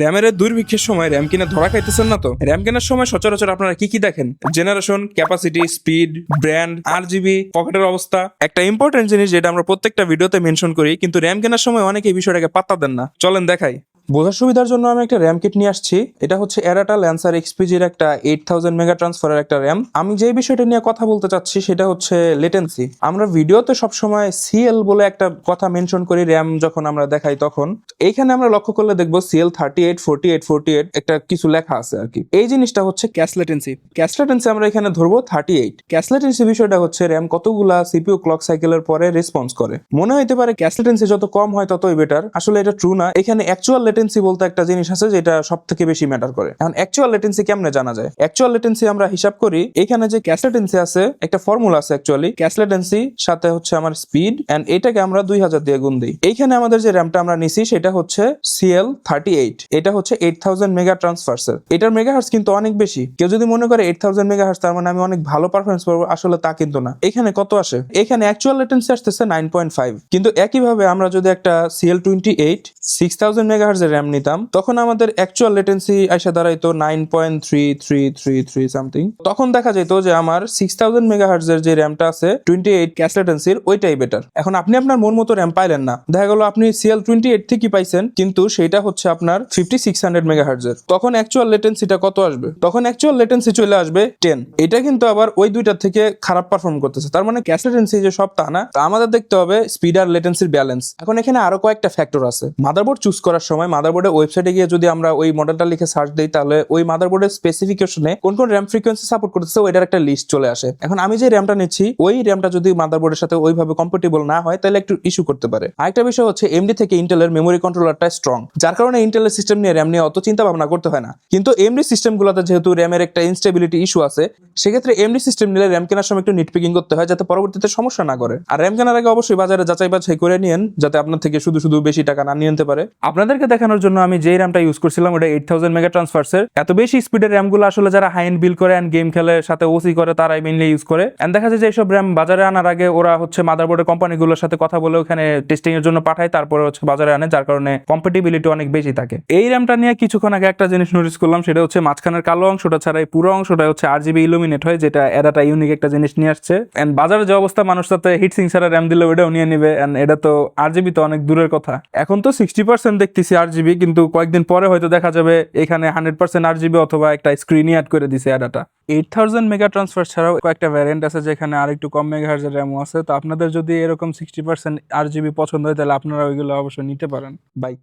র্যামের দুর্ভিক্ষের সময় র্যাম কিনা ধরা খাইতেছেন না তো? র্যাম কেনার সময় সচরাচর আপনারা কি কি দেখেন? জেনারেশন ক্যাপাসিটি স্পিড ব্র্যান্ড আর জিবি পকেটের অবস্থা। একটা ইম্পর্টেন্ট জিনিস যেটা আমরা প্রত্যেকটা ভিডিওতে মেনশন করি, কিন্তু র্যাম কেনার সময় অনেকে এই বিষয়টাকে পাত্তা দেন না। চলেন দেখাই। বোঝার সুবিধার জন্য আমি একটা র্যাম কিট নিয়ে আসছি। এটা হচ্ছে এরাটা ল্যান্সার এক্সপিজির একটা এইট থাউজেন্ড মেগা ট্রান্সফারের একটা র্যাম। আমি যে বিষয়টা নিয়ে কথা বলতে চাচ্ছি সেটা হচ্ছে লেটেন্সি আমরা ভিডিওতে সবসময় সিএল বলে একটা কথা মেনশন করি, র্যাম যখন আমরা দেখাই তখন। এইখানে আমরা লক্ষ্য করলে দেখব CL thirty eight forty eight forty eight একটা কিছু লেখা আছে আর কি। এই জিনিসটা হচ্ছে ক্যাশ লেটেন্সি ক্যাশ লেটেন্সি আমরা এখানে ধরবো থার্টি এইট ক্যাশ লেটেন্সি বিষয়টা হচ্ছে র্যাম কতগুলা সিপিইউ ক্লক সাইকেলের পরে রেসপন্স করে। মনে হইতে পারে ক্যাশ লেটেন্সি যত কম হয় ততই বেটার আসলে এটা ট্রু না। এখানে অ্যাকচুয়াল লেটেন্সি বলতে একটা জিনিস আছে যেটা সব থেকে বেশি ম্যাটার করে। এখন অ্যাকচুয়াল লেটেন্সি কেমনে জানা যায়? অ্যাকচুয়াল লেটেন্সি আমরা হিসাব করি, এখানে যে ক্যাশ লেটেন্সি আছে, একটা ফর্মুলা আছে অ্যাকচুয়ালি ক্যাশ লেটেন্সি সাথে হচ্ছে আমার স্পিড এন্ড এটাকে আমরা দুই হাজার দিয়ে গুণ দিই। এইখানে আমাদের যে র্যামটা আমরা নিছি, সেটা হচ্ছে সিএল থার্টি এইট এটা হচ্ছে এইট থাউজেন্ড মেগা ট্রান্সফার্সের এটার মেগা হার্স কিন্তু অনেক বেশি। কেউ যদি মনে করে এইট থাউজেন্ড মেগা হার্স তার মানে আমি অনেক ভালো পারফরমেন্স পাবো, আসলে তা কিন্তু না। এখানে কত আসে? এখানে অ্যাকচুয়াল লেটেন্সি আসতেছে নাইন পয়েন্ট ফাইভ কিন্তু একইভাবে আমরা যদি একটা CL twenty eight six thousand mega হার্সের RAM নিতাম। তখন আমাদের অ্যাকচুয়াল লেটেন্সি আসে দাঁড়াইতো nine point three three three three something তখন দেখা যেত যে আমার সিক্স থাউজেন্ড মেগা হার্সের যে র্যামটা আছে টোয়েন্টি এইট ক্যাশ লেটেন্সির ওইটাই বেটার এখন আপনি আপনার মন মতো র্যাম পাইলেন না। দেখা গেল আপনি সিএল টোয়েন্টি এইট থেকে পাইছেন, কিন্তু সেটা হচ্ছে আপনার ফিফটি সিক্স হান্ড্রেড মেগা হার্সের তখন অ্যাকচুয়াল লেটেন্সিটা কত আসবে? তখন অ্যাকচুয়াল লেটেন্সি চলে আসবে টেন এটা কিন্তু আবার ওই দুইটার থেকে খারাপ পারফর্ম করতেছে। তার মানে ক্যাশ লেটেন্সি যে সব তা না। তা আমাদের দেখতে হবে স্পিড আর লেটেন্সির ব্যালেন্স এখন এখানে আরও কয়েকটা ফ্যাক্টর আছে। মাদারবোর্ড চুজ করার সময় মাদারবোর্ডের ওয়েবসাইটে গিয়ে যদি আমরা ওই মডেলটা লিখে সার্চ দিই, তাহলে ওই মাদারবোর্ডের স্পেসিফিকেশনে কোন কোন র্যাম ফ্রিকোয়েন্সি সাপোর্ট করতেছে, ওইটার একটা লিস্ট চলে আসে। এখন আমি যে র্যামটা নিচ্ছি, ওই র্যামটা যদি মাদারবোর্ডের সাথে ওইভাবে কম্পেটেবল না হয়, তাহলে একটু ইস্যু করতে পারে। আরেকটা বিষয় হচ্ছে এমডি থেকে ইন্টেলের মেমোরি কন্ট্রোলারটা স্ট্রং যার কারণে ইন্টেলের সিস্টেম নিয়ে র্যাম নিয়ে অত চিন্তা ভাবনা করতে হয় না। কিন্তু এমডি সিস্টেমগুলোতে যেহেতু র্যামের একটা ইনস্টেবিলিটি ইস্যু আছে, সেক্ষেত্রে এমডি সিস্টেম নিলে র্যাম কেনার সময় একটু নিট পিকিং করতে হয়, যাতে পরবর্তীতে সমস্যা না করে। আর র্যাম কেনার আগে অবশ্যই বাজারে যাচাই বাছাই করে নিয়েন, যাতে আপনার থেকে শুধু শুধু বেশি টাকা না নিয়ে নিতে পারে। আপনাদেরকে দেখানোর জন্য আমি যেই র্যামটা ইউজ করছিলাম, ওটা এইট থাউজেন্ড মেগা ট্রান্সফার্সের এত বেশি স্পিডের র্যামগুলো আসলে যারা হাই এন্ড বিল করে অ্যান্ড গেম খেলে, সাথে ওসি করে, তারাই মেনলি ইউজ করে। এন্ড দেখা যায় যে এইসব র্যাম বাজারে আনার আগে ওরা হচ্ছে মাদারবোর্ডের কোম্পানিগুলোর সাথে কথা বলে ওখানে টেস্টিং এর জন্য পাঠায়, তারপরে হচ্ছে বাজারে আনে, যার কারণে কম্পেটিবিলিটি অনেক বেশি থাকে। এই র্যামটা নিয়ে কিছুক্ষণ আগে একটা জিনিস নোটিস করলাম, সেটা হচ্ছে মাঝখানের কালো অংশটা ছাড়া এই পুরো অংশটা হচ্ছে আর জিবি ইলুমিনেট হয়, যেটা এরাটা ইউনিক একটা জিনিস নিয়ে আসছে। এন্ড বাজারে যে অবস্থা, মানুষ সাথে হিট সিং ছাড়া র্যাম দিলে ওটাও নিয়ে নিবে এন্ড এটা তো আর জিবি তো অনেক দূরের কথা। এখন তো সিক্সটি পার্সেন্ট দেখতেছি আর জিবি, কিন্তু কয়েকদিন পরে হয়তো দেখা যাবে এখানে হান্ড্রেড পার্সেন্ট আর জিবি অথবা একটা স্ক্রিনই অ্যাড করে দিছে ADATA eight thousand mega transfer ছাড়াও কয়েকটা ভ্যারিয়েন্ট আছে যেখানে আরেকটু কম মেগা হার্জের র্যামও আছে। তো আপনাদের যদি এরকম সিক্সটি পার্সেন্ট আর জিবি পছন্দ হয়, তাহলে আপনারা ওইগুলো অবশ্যই নিতে পারেন। বাই